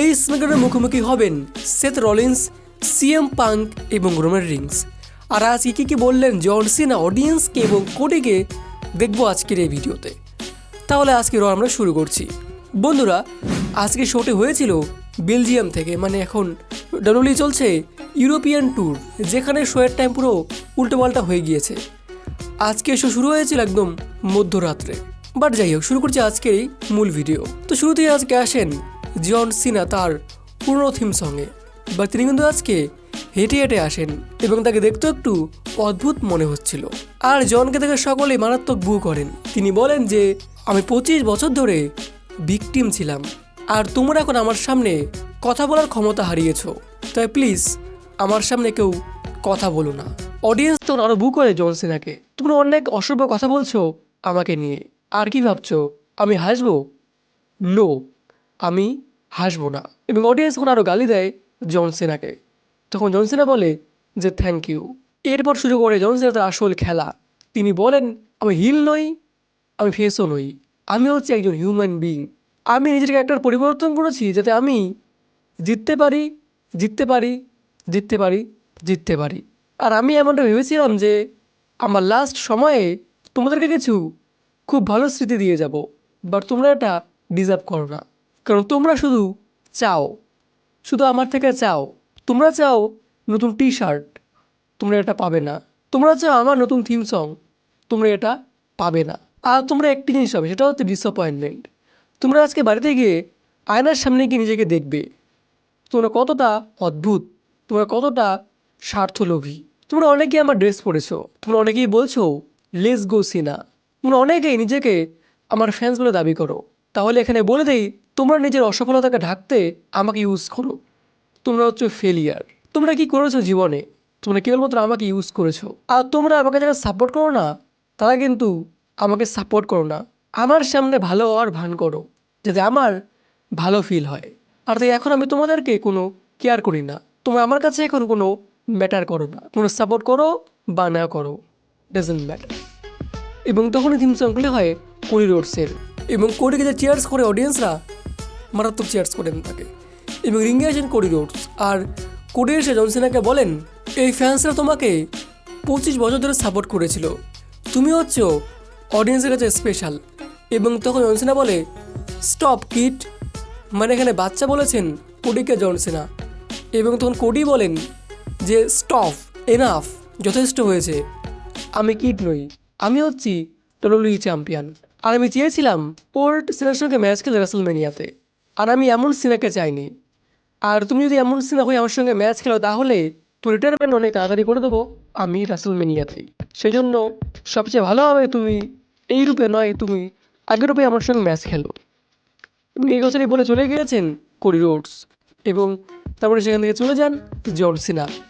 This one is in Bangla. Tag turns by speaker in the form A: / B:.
A: এই স্ম্যাকডাউনের মুখোমুখি হবেন সেথ রলিন্স, সিএম পাঙ্ক এবং রোমের রিংস। আর আজকে কী কী বললেন জন সিনা অডিয়েন্সকে এবং কোটিকে দেখব আজকের এই ভিডিওতে। তাহলে আজকে র আমরা শুরু করছি। বন্ধুরা, আজকে শোটি হয়েছিল বেলজিয়াম থেকে মানে এখন ডব্লিউলি চলছে ইউরোপিয়ান ট্যুর, যেখানে শোয়ের টাইম পুরো উল্টোপাল্টা হয়ে গিয়েছে। আজকে শো শুরু হয়েছিল একদম মধ্যরাত্রে। বাট যাই হোক, শুরু করছি আজকের এই মূল ভিডিও। তো শুরুতেই আজকে আসেন জন সিনা তার পুরনো থিম সঙ্গে বা তিনি কিন্তু আজকে হেঁটে হেঁটে আসেন এবং তাকে দেখতে একটু অদ্ভুত মনে হচ্ছিল। আর জনকে দেখে সকলে মারাত্মক বু করেন। তিনি বলেন যে, আমি পঁচিশ বছর ধরে ভিকটিম ছিলাম। আর তোমরা এখন আমার সামনে কথা বলার ক্ষমতা হারিয়েছো। তাই প্লিজ আমার সামনে কেউ কথা বলো না। অডিয়েন্স তখন আরও বু করে জন সিনাকে তোমরা অনেক অসভ্য কথা বলছো আমাকে নিয়ে। আর কি ভাবছ? আমি হাসবো? নো আমি হাসবো না। এবং অডিয়েন্স তখন আরও গালি দেয় জন সিনাকে তখন জন সিনা বলে যে থ্যাংক ইউ এরপর শুরু করে জন তার আসল খেলা। তিনি বলেন, আমি হিল নই, আমি ফেসও নই। আমি হচ্ছে একজন হিউম্যান বিং আমি নিজের ক্যারেক্টার পরিবর্তন করেছি যাতে আমি জিততে পারি জিততে পারি জিততে পারি জিততে পারি। আর আমি এমনটা ভেবেছিলাম যে, আমার লাস্ট সময়ে তোমাদেরকে কিছু খুব ভালো স্মৃতি দিয়ে যাব বাট তোমরা এটা ডিজার্ভ করো না। কারণ তোমরা শুধু চাও। শুধু আমার থেকে চাও। তোমরা চাও নতুন টি শার্ট তোমরা এটা পাবে না। তোমরা চাও আমার নতুন থিম সং তোমরা এটা পাবে না। আর তোমরা একটি জিনিস হবে সেটা হচ্ছে ডিসঅ্যাপয়েন্টমেন্ট তোমরা আজকে বাড়িতে গিয়ে আয়নার সামনে গিয়ে নিজেকে দেখবে। তোমরা কতটা অদ্ভুত, তোমরা কতটা স্বার্থলোভী। তোমরা অনেকেই আমার ড্রেস পরেছো, তোমরা অনেকেই বলছো লেস গো সিনা তোমরা অনেকেই নিজেকে আমার ফ্যান্স বলে দাবি করো। তাহলে এখানে বলে দেই তোমরা নিজের অসফলতাকে ঢাকতে আমাকে ইউজ করো। তোমরা হচ্ছে ফেলিয়ার তোমরা কি করেছ জীবনে? তোমরা কেবলমাত্র আমাকে ইউজ করেছ। আর তোমরা আমাকে যারা সাপোর্ট করো না, তারা কিন্তু আমাকে সাপোর্ট করো না। আমার সামনে ভালো হওয়ার ভান করো, যাতে আমার ভালো ফিল হয়। আর তাই এখন আমি তোমাদেরকে কোনো কেয়ার করি না। তোমরা আমার কাছে এখন কোনো ম্যাটার করো না। কোনো সাপোর্ট করো বা না করো। ডাজেন্ট ম্যাটার এবং তখনই থিম হয় কোরি রোডসের এবং কোরিকে যে চেয়ার্স করে অডিয়েন্সরা মারাত্মক চেয়ার্স করেন তাকে এবং রিঙ্গে আসেন কোরি রোডস আর কোরি এসে জনসেনাকে বলেন, এই ফ্যান্সরা তোমাকে পঁচিশ বছর ধরে সাপোর্ট করেছিল। তুমি হচ্ছ অডিয়েন্সের কাছে স্পেশাল। এবং তখন জনসেনা বলে, স্টপ, কিট। মানে এখানে বাচ্চা বলেছেন কোডিকে জনসেনা। এবং তখন কোডি বলেন যে, স্টপ এনাফ যথেষ্ট হয়েছে। আমি কিট নই, আমি হচ্ছি ডব্লিউই চ্যাম্পিয়ন আর আমি চেয়েছিলাম পোর্ট সিনার সঙ্গে ম্যাচ খেলে রেসলমেনিয়াতে আর আমি এমন সিনাকে চাইনি। আর তুমি যদি এমন সিনা হয়ে আমার সঙ্গে ম্যাচ খেলো, তাহলে তো রিটায়ারমেন্ট অনেক তাড়াতাড়ি করে দেবো। আমি রেসলমেনিয়াতেই সেই জন্য সবচেয়ে ভালো হবে তুমি এই রূপে নয়, তুমি আগের রূপে আমার সঙ্গে ম্যাচ খেলো। এবং এই কথাটি বলে চলে গিয়েছেন কোরি রোডস এবং তারপরে সেখান থেকে চলে যান জর্সিনা সিনা